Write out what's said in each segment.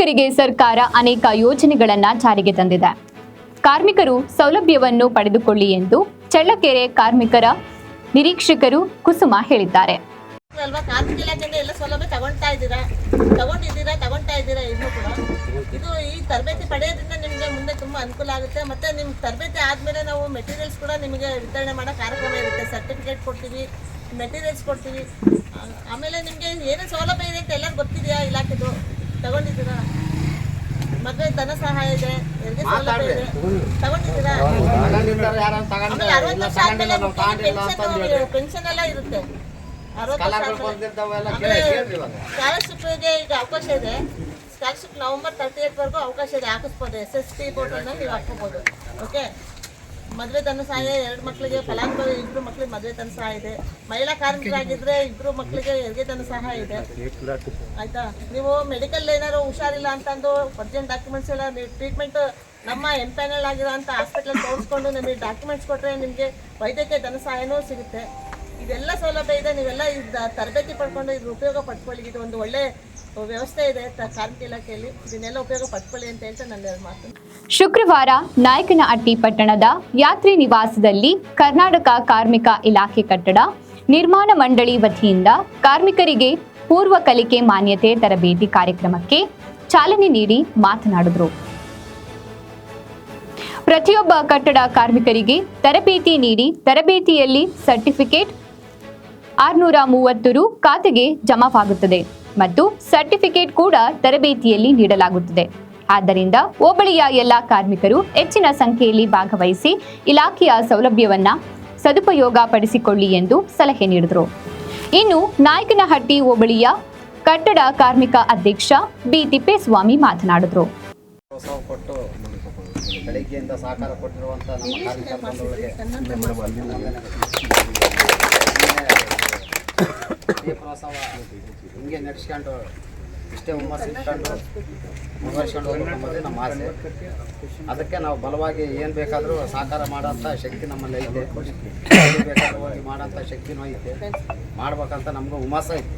ಕಾರ್ಮಿಕರಿಗೆ ಸರ್ಕಾರ ಅನೇಕ ಯೋಜನೆಗಳನ್ನು ಜಾರಿಗೆ ತಂದಿದೆ. ಕಾರ್ಮಿಕರು ಸೌಲಭ್ಯವನ್ನು ಪಡೆದುಕೊಳ್ಳಿ ಎಂದು ಚಳ್ಳಕೆರೆ ಕಾರ್ಮಿಕರ ನಿರೀಕ್ಷಕರು ಕುಸುಮ ಹೇಳಿದ್ದಾರೆ. ಅಲ್ವಾ? ಕಾರ್ಮಿಕ ಎಲ್ಲ ಸೌಲಭ್ಯ ತಗೊಳ್ತಾ ಇದ್ದೀರಾ? ತಗೊಂಡಿದ್ದೀರಾ? ತಗೊಳ್ತಾ ಇದ್ದೀರಾ ಇನ್ನೂ ಕೂಡ? ಇದು ಈ ತರಬೇತಿ ಪಡೆಯೋದ್ರಿಂದ ನಿಮಗೆ ಮುಂದೆ ತುಂಬ ಅನುಕೂಲ ಆಗುತ್ತೆ. ಮತ್ತೆ ನಿಮ್ಮ ತರಬೇತಿ ಆದಮೇಲೆ ನಾವು ಮೆಟೀರಿಯಲ್ಸ್ ಕೂಡ ನಿಮಗೆ ವಿತರಣೆ ಮಾಡೋ ಕಾರ್ಯಕ್ರಮ ಇರುತ್ತೆ. ಸರ್ಟಿಫಿಕೇಟ್ ಕೊಡ್ತೀವಿ ಮೆಟೀರಿಯಲ್ಸ್ ಕೊಡ್ತೀವಿ. ಆಮೇಲೆ ನಿಮಗೆ ಏನು ಸೌಲಭ್ಯ ಇದೆ ಅಂತ ಎಲ್ಲ ಗೊತ್ತಿದೆಯಾ ಇಲಾಖೆದು? ತಗೊಂಡಿದ್ದೀರಾ? ಮದುವೆ ಧನ ಸಹಾಯ ಇದೆ ಹೆರಿಗೆ ಸೌಲಭ್ಯ ಇದೆ. ತಗೊಂಡಿದ್ದೀರಾ? ಆಮೇಲೆ ಅರವತ್ತು ವರ್ಷ ಆದ್ಮೇಲೆ ಪೆನ್ಷನ್ ಪೆನ್ಷನ್ ಎಲ್ಲ ಇರುತ್ತೆ. ಅರವತ್ತು ವರ್ಷ ಆದ್ಮೇಲೆ. ಸ್ಕಾಲರ್ಶಿಪ್ಗೆ ಈಗ ಅವಕಾಶ ಇದೆ. ಸ್ಕಾಲರ್ಶಿಪ್ ನವೆಂಬರ್ ತರ್ಟಿ ಏಟ್ವರೆಗೂ ಅವಕಾಶ ಇದೆ. ಹಾಕಿಸ್ಬೋದು. ಎಸ್ ಎಸ್ ಟಿ ಬೋರ್ಡನ್ನು ನೀವು ಹಾಕ್ಕೋಬೋದು. ಓಕೆ ಮದುವೆ ತನ್ನ ಸಹಾಯ, ಎರಡು ಮಕ್ಕಳಿಗೆ ಫಲಾನುಭವಿ ಇಬ್ಬರು ಮಕ್ಕಳಿಗೆ ಮದುವೆ ತನ್ನ ಸಹಾಯ ಇದೆ. ಮಹಿಳಾ ಕಾರ್ಮಿಕರಾಗಿದ್ರೆ ಇಬ್ಬರು ಮಕ್ಕಳಿಗೆ ಹೆರಿಗೆ ತನ್ನ ಸಹಾಯ ಇದೆ. ಆಯ್ತಾ? ನೀವು ಮೆಡಿಕಲ್ ಏನಾದ್ರು ಹುಷಾರಿಲ್ಲ ಅಂತಂದು ಅರ್ಜೆಂಟ್ ಡಾಕ್ಯುಮೆಂಟ್ಸ್ ಎಲ್ಲ ನೀವು ಟ್ರೀಟ್ಮೆಂಟ್ ನಮ್ಮ ಎಂ ಪ್ಯಾನಲ್ ಆಗಿರೋ ಅಂತ ಹಾಸ್ಪಿಟಲ್ ತೋರಿಸ್ಕೊಂಡು ನಿಮಗೆ ಡಾಕ್ಯುಮೆಂಟ್ಸ್ ಕೊಟ್ಟರೆ ನಿಮಗೆ ವೈದ್ಯಕೀಯ ಧನ ಸಹಾಯನೂ ಸಿಗುತ್ತೆ. ಇದೆಲ್ಲ ಸೌಲಭ್ಯ ಇದೆ. ನೀವೆಲ್ಲ ಇದ್ ತರಬೇತಿ ಪಡ್ಕೊಂಡು ಇದ್ರ ಉಪಯೋಗ ಪಡ್ಕೊಳ್ಳಿ ಇದು ಒಂದು ಒಳ್ಳೆ ವ್ಯವಸ್ಥೆ ಇದೆ ಕಾರ್ಮಿಕ ಇಲಾಖೆಯಲ್ಲಿ. ಇದನ್ನೆಲ್ಲ ಉಪಯೋಗ ಪಡ್ಕೊಳ್ಳಿ ಅಂತ ಹೇಳ್ತಾ ನನ್ನ ಮಾತು. ಶುಕ್ರವಾರ ನಾಯಕನಹಟ್ಟಿ ಪಟ್ಟಣದ ಯಾತ್ರಿ ನಿವಾಸದಲ್ಲಿ ಕರ್ನಾಟಕ ಕಾರ್ಮಿಕ ಇಲಾಖೆ ಕಟ್ಟಡ, ನಿರ್ಮಾಣ ಮಂಡಳಿ ವತಿಯಿಂದ ಕಾರ್ಮಿಕರಿಗೆ ಪೂರ್ವ ಕಲಿಕೆ ಮಾನ್ಯತೆ ತರಬೇತಿ ಕಾರ್ಯಕ್ರಮಕ್ಕೆ ಚಾಲನೆ ನೀಡಿ ಮಾತನಾಡಿದರು. ಪ್ರತಿಯೊಬ್ಬ ಕಟ್ಟಡ ಕಾರ್ಮಿಕರಿಗೆ ತರಬೇತಿ ನೀಡಿ ತರಬೇತಿಯಲ್ಲಿ ಸರ್ಟಿಫಿಕೇಟ್ ಆರುನೂರ ಮೂವತ್ತು ರು ಖಾತೆಗೆ ಜಮಾವಾಗುತ್ತದೆ. ಮತ್ತು ಸರ್ಟಿಫಿಕೇಟ್ ಕೂಡ ತರಬೇತಿಯಲ್ಲಿ ನೀಡಲಾಗುತ್ತದೆ. ಆದ್ದರಿಂದ ಹೋಬಳಿಯ ಎಲ್ಲ ಕಾರ್ಮಿಕರು ಹೆಚ್ಚಿನ ಸಂಖ್ಯೆಯಲ್ಲಿ ಭಾಗವಹಿಸಿ ಇಲಾಖೆಯ ಸೌಲಭ್ಯವನ್ನ ಸದುಪಯೋಗ ಪಡಿಸಿಕೊಳ್ಳಿ ಎಂದು ಸಲಹೆ ನೀಡಿದರು. ಇನ್ನು ನಾಯಕನಹಟ್ಟಿ ಹೋಬಳಿಯ ಕಟ್ಟಡ ಕಾರ್ಮಿಕ ಅಧ್ಯಕ್ಷ ಬಿ. ತಿಪ್ಪೇಸ್ವಾಮಿ ಮಾತನಾಡಿದರು. ಈ ಪ್ರೋತ್ಸಾಹ ಹಿಂಗೆ ನಡೆಸ್ಕೊಂಡು ಇಷ್ಟೇ ಹುಮ್ಮಸ್ ಇಟ್ಕೊಂಡು ಮುಂದುವರ್ಸ್ಕೊಂಡು ಹೋಗ್ಬೇಕು ಅನ್ನೋದೇ ನಮ್ಮ ಆಸೆ. ಅದಕ್ಕೆ ನಾವು ಬಲವಾಗಿ ಏನು ಬೇಕಾದರೂ ಸಾಕಾರ ಮಾಡೋಂಥ ಶಕ್ತಿ ನಮ್ಮಲ್ಲಿ ಐತೆ. ಬೇಕಾದ್ರೂ ಹೋಗಿ ಮಾಡೋಂಥ ಶಕ್ತಿನೂ ಐತೆ. ಮಾಡ್ಬೇಕಂತ ನಮಗೂ ಹುಮ್ಮಸ್ಸು ಐತೆ.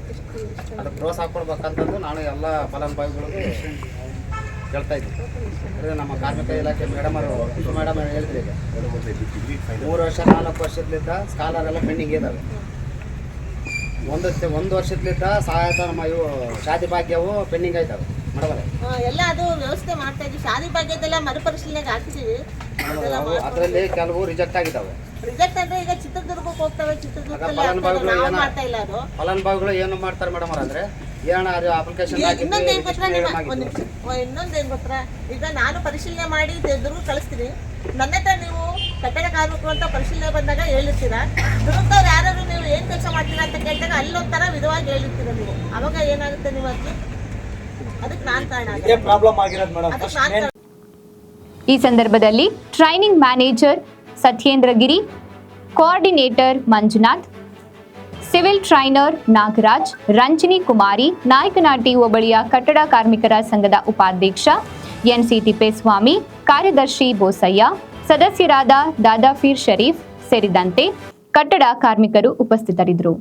ಅದಕ್ಕೆ ಪ್ರೋತ್ಸಾಹ ಕೊಡ್ಬೇಕಂತಂದು ನಾನು ಎಲ್ಲ ಫಲಾನುಭವಿಗಳಿಗೂ ಹೇಳ್ತಾ ಇದ್ದೀನಿ. ಅಂದರೆ ನಮ್ಮ ಕಾರ್ಮಿಕ ಇಲಾಖೆ ಮೇಡಮ್ ಅವರು ಮೇಡಮ್ ಹೇಳಿದ್ರಿ ಈಗ. ಮೂರು ವರ್ಷ ನಾಲ್ಕು ವರ್ಷದಿಂದ ಸ್ಕಾಲರ್ ಎಲ್ಲ ಪೆಂಡಿಂಗ್ ಇದ್ದಾವೆ ಒಂದು ಒಂದು ವರ್ಷದಿಂದ ಸಹಾಯತ ನಮ್ಮ ಇವು ಶಾದಿ ಭಾಗ್ಯವು ಪೆಂಡಿಂಗ್ ಆಯ್ತವೆ. ಮೇಡಮರೇ ಆ, ಎಲ್ಲ ಅದು ವ್ಯವಸ್ಥೆ ಮಾಡ್ತಾ ಇದ್ವಿ. ಶಾದಿ ಭಾಗ್ಯದೆಲ್ಲ ಮರುಪರಿಶೀಲನೆಗೆ ಹಾಕ್ತೀವಿ ಅದರಲ್ಲಿ ಕೆಲವು ರಿಜೆಕ್ಟ್ ಆಗಿದ್ದಾವೆ ರಿಜೆಕ್ಟ್ ಅಂದ್ರೆ ಈಗ ಚಿತ್ರದುರ್ಗಕ್ಕೆ ಹೋಗ್ತವೆ ಚಿತ್ರದುರ್ಗದಲ್ಲಿ ನಾವು ಫಲಾನುಭವಿಗಳು ಮಾಡ್ತಾ ಇಲ್ಲ ಅದು. ಫಲಾನುಭವಿಗಳು ಏನು ಮಾಡ್ತಾರೆ ಮೇಡಮ್ ಅಂದ್ರೆ ಏನೋ ಅದು ಅಪ್ಲಿಕೇಶನ್ ಈಗ ಇನ್ನೊಂದು ಏನ್ ಗೊತ್ತಾ ನಿಮ್ಮ ಒಂದು ನಿಮಿಷ ಇನ್ನೊಂದು ಏನ್ ಗೊತ್ತಾ ಈಗ ನಾನು ಪರಿಶೀಲನೆ ಮಾಡಿ ದುರ್ಗ ಕಳಿಸ್ತೀನಿ. ನನ್ನ ಹತ್ರ ನೀವು ಕಟ್ಟಡ ಕಾರ್ಮಿಕರು ಅಂತ ಪರಿಶೀಲನೆ ಬಂದಾಗ ಹೇಳಿರ್ತೀರಾ ದುರಂತವ್ರು ಯಾರು ನೀವು ಏನು ಕೆಲಸ ಮಾಡ್ತೀರಾ ಅಂತ ಕೇಳಿದಾಗ ಅಲ್ಲೊಂಥರ ವಿಧವಾಗಿ ಹೇಳಿರ್ತೀರ ನೀವು? ಅವಾಗ ಏನಾಗುತ್ತೆ ನೀವು ಅದಕ್ಕೆ ನಾನ್ ಕಾರಣ ಈ ಸಂದರ್ಭದಲ್ಲಿ training manager Satyendra Giri coordinator Manjunath civil trainer Nagaraj Ranjani Kumari Nayakanatti ಹೋಬಳಿಯ ಕಟ್ಟಡ ಕಾರ್ಮಿಕರ ಸಂಘದ ಉಪಾಧ್ಯಕ್ಷ ಎನ್ಸಿ ತಿಪ್ಪೇಸ್ವಾಮಿ ಕಾರ್ಯದರ್ಶಿ ಬೋಸಯ್ಯ ಸದಸ್ಯರಾದ ದಾದಾಫೀರ್ ಶರೀಫ್ ಸೇರಿದಂತೆ ಕಟ್ಟಡ ಕಾರ್ಮಿಕರು ಉಪಸ್ಥಿತರಿದ್ದರು.